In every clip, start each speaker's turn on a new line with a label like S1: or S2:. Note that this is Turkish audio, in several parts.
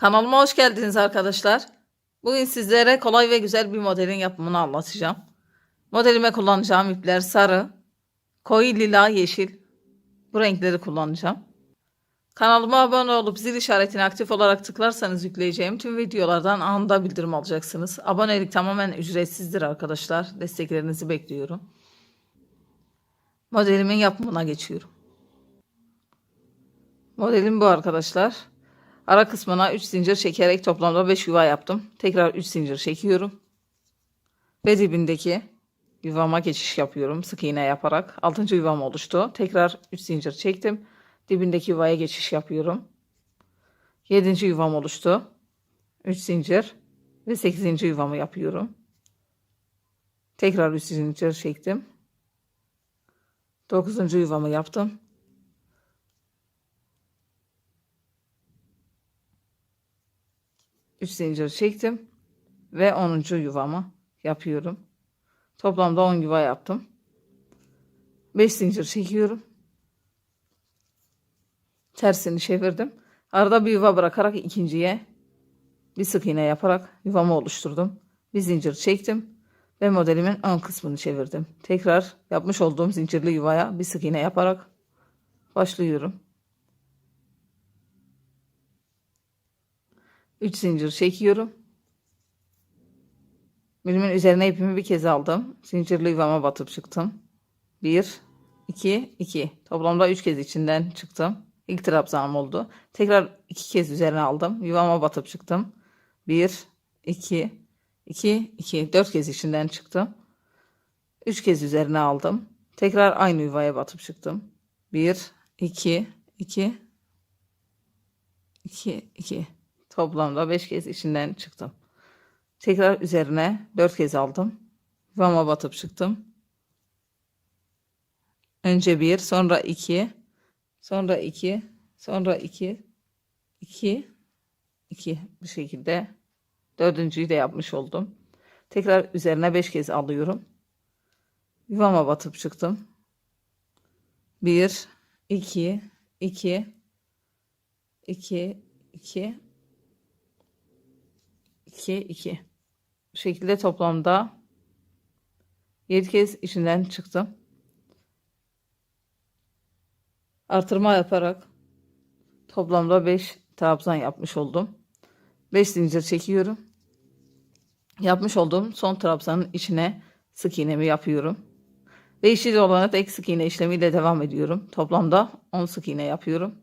S1: Kanalıma hoş geldiniz arkadaşlar. Bugün sizlere kolay ve güzel bir modelin yapımını anlatacağım. Modelime kullanacağım ipler sarı, koyu lila, yeşil. Bu renkleri kullanacağım. Kanalıma abone olup zil işaretini aktif olarak tıklarsanız yükleyeceğim tüm videolardan anında bildirim alacaksınız. Abonelik tamamen ücretsizdir arkadaşlar. Desteklerinizi bekliyorum. Modelimin yapımına geçiyorum. Modelim bu arkadaşlar. Ara kısmına 3 zincir çekerek toplamda 5 yuva yaptım. Tekrar 3 zincir çekiyorum. Ve dibindeki yuvama geçiş yapıyorum. Sık iğne yaparak. 6. yuvam oluştu. Tekrar 3 zincir çektim. Dibindeki yuvaya geçiş yapıyorum. 7. yuvam oluştu. 3 zincir ve 8. yuvamı yapıyorum. Tekrar 3 zincir çektim. 9. yuvamı yaptım. Üç zincir çektim ve 10. yuvamı yapıyorum. Toplamda 10 yuva yaptım. 5 zincir çekiyorum. Tersini çevirdim. Arada bir yuva bırakarak ikinciye bir sık iğne yaparak yuvamı oluşturdum. Bir zincir çektim ve modelimin ön kısmını çevirdim. Tekrar yapmış olduğum zincirli yuvaya bir sık iğne yaparak başlıyorum. 3 zincir çekiyorum. Birimin üzerine ipimi bir kez aldım. Zincirli yuvama batıp çıktım. 1 2 2. Toplamda 3 kez içinden çıktım. İlk trabzanım oldu. Tekrar 2 kez üzerine aldım. Yuvama batıp çıktım. 1 2 2 2 4 kez içinden çıktım. 3 kez üzerine aldım. Tekrar aynı yuvaya batıp çıktım. 1 2 2 2 2 Toplamda 5 kez içinden çıktım. Tekrar üzerine 4 kez aldım. Yuvama batıp çıktım. Önce 1, sonra 2, sonra 2, sonra 2, 2, 2 bu şekilde dördüncüyü de yapmış oldum. Tekrar üzerine 5 kez alıyorum. Yuvama batıp çıktım. 1, 2, 2, 2, 2, 2 2 bu şekilde toplamda 7 kez içinden çıktım. Artırma yaparak toplamda 5 trabzan yapmış oldum. 5 zincir çekiyorum. Yapmış olduğum son trabzanın içine sık iğnemi yapıyorum. Ve yeşil olana tek sık iğne işlemiyle devam ediyorum. Toplamda 10 sık iğne yapıyorum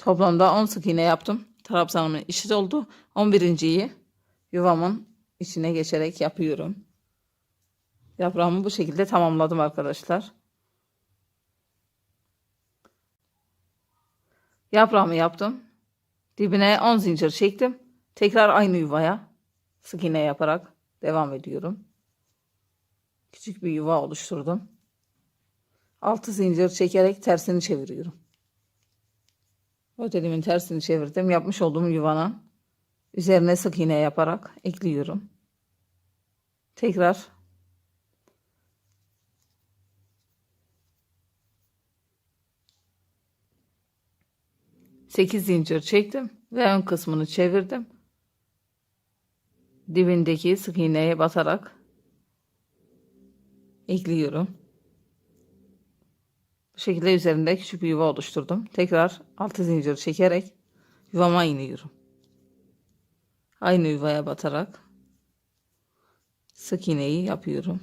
S1: Toplamda 10 sık iğne yaptım. Trabzanımın işi oldu. 11.yi yuvamın içine geçerek yapıyorum. Yaprağımı bu şekilde tamamladım arkadaşlar. Yaprağımı yaptım. Dibine 10 zincir çektim. Tekrar aynı yuvaya sık iğne yaparak devam ediyorum. Küçük bir yuva oluşturdum. 6 zincir çekerek tersini çeviriyorum. Modelimin tersini çevirdim. Yapmış olduğum yuvanın üzerine sık iğne yaparak ekliyorum. Tekrar sekiz zincir çektim ve ön kısmını çevirdim. Dibindeki sık iğneye batarak ekliyorum. Şekilde üzerinde küçük bir yuva oluşturdum. Tekrar altı zincir çekerek yuvama iniyorum. Aynı yuvaya batarak sık iğneyi yapıyorum.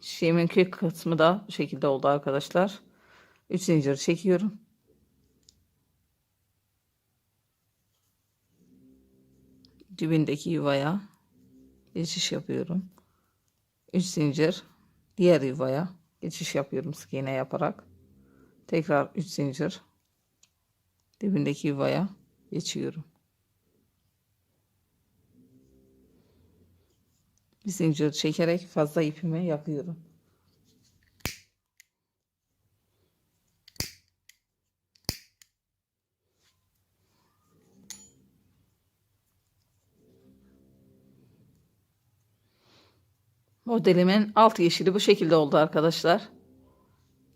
S1: Çiçeğimin kök kısmı da bu şekilde oldu arkadaşlar. 3 zincir çekiyorum. Dibindeki yuvaya geçiş yapıyorum. 3 zincir diğer yuvaya geçiş yapıyorum sık iğne yaparak. Tekrar 3 zincir dibindeki yuvaya geçiyorum. Bir zincir çekerek fazla ipimi yakıyorum. Modelimin alt yeşili bu şekilde oldu arkadaşlar.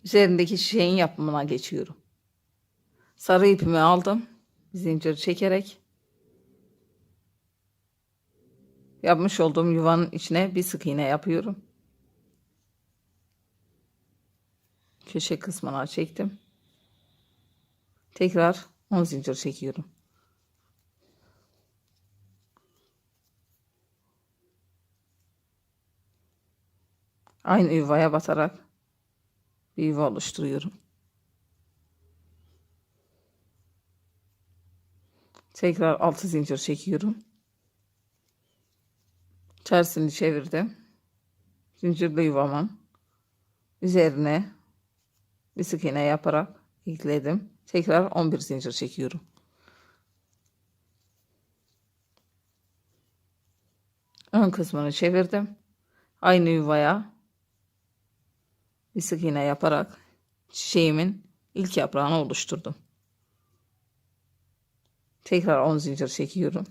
S1: Üzerindeki çiçeğin yapımına geçiyorum. Sarı ipimi aldım. Zincir çekerek yapmış olduğum yuvanın içine bir sık iğne yapıyorum. Köşe kısmına çektim. Tekrar 10 zincir çekiyorum. Aynı yuvaya batarak bir yuva oluşturuyorum. Tekrar 6 zincir çekiyorum. Tersini çevirdim. Zincirli yuvamın üzerine bir sık iğne yaparak ekledim. Tekrar 11 zincir çekiyorum. Ön kısmını çevirdim. Aynı yuvaya sık iğne yaparak çiçeğimin ilk yaprağını oluşturdum. Tekrar 10 zincir çekiyorum.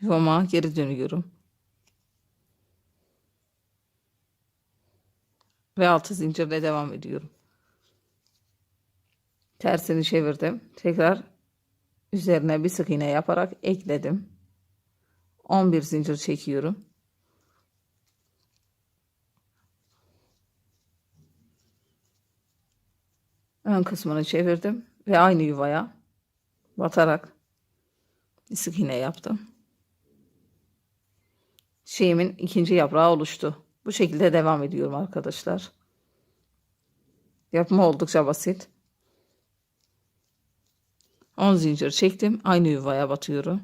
S1: Yuvama geri dönüyorum. Ve 6 zincirle devam ediyorum. Tersini çevirdim. Tekrar üzerine bir sık iğne yaparak ekledim. 11 zincir çekiyorum. Ön kısmını çevirdim ve aynı yuvaya batarak bir sık iğne yaptım. Şeyimin ikinci yaprağı oluştu. Bu şekilde devam ediyorum arkadaşlar. Yapımı oldukça basit. 10 zincir çektim. Aynı yuvaya batıyorum.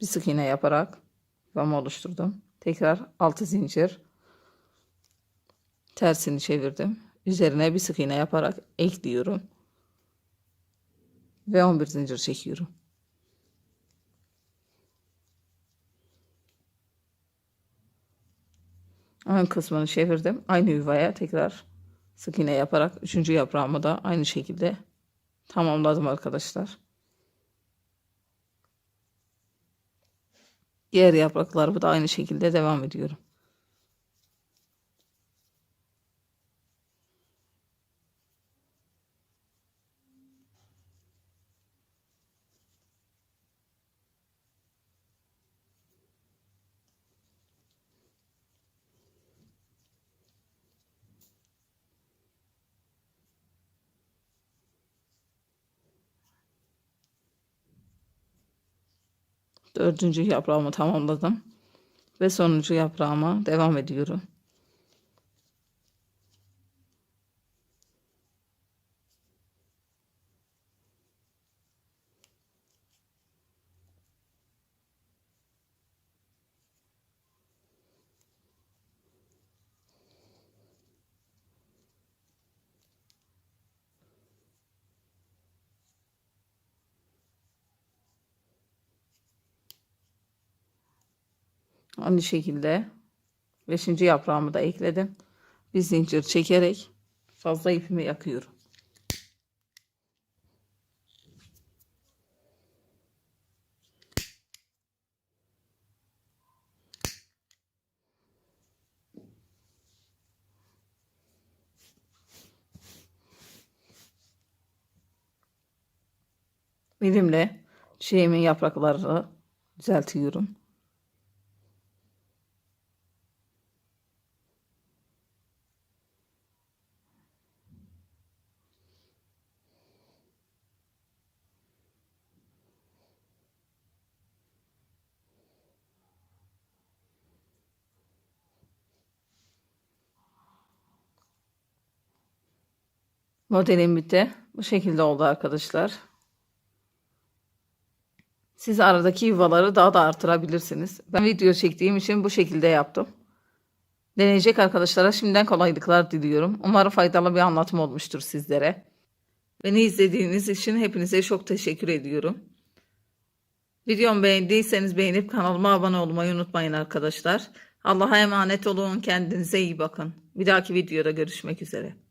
S1: Bir sık iğne yaparak yuvamı oluşturdum. Tekrar 6 zincir tersini çevirdim. Üzerine bir sık iğne yaparak ekliyorum. Ve 11 zincir çekiyorum. Ön kısmını çevirdim. Aynı yuvaya tekrar sık iğne yaparak üçüncü yaprağımı da aynı şekilde tamamladım arkadaşlar. Diğer yapraklarımı da aynı şekilde devam ediyorum. Dördüncü yaprağımı tamamladım. Ve sonuncu yaprağıma devam ediyorum. Aynı şekilde beşinci yaprağımı da ekledim. Bir zincir çekerek fazla ipimi yakıyorum. Elimle şeyimin yapraklarını düzeltiyorum. Modelim bitti. Bu şekilde oldu arkadaşlar. Siz aradaki yuvaları daha da artırabilirsiniz. Ben video çektiğim için bu şekilde yaptım. Deneyecek arkadaşlara şimdiden kolaylıklar diliyorum. Umarım faydalı bir anlatım olmuştur sizlere. Beni izlediğiniz için hepinize çok teşekkür ediyorum. Videomu beğendiyseniz beğenip kanalıma abone olmayı unutmayın arkadaşlar. Allah'a emanet olun. Kendinize iyi bakın. Bir dahaki videoda görüşmek üzere.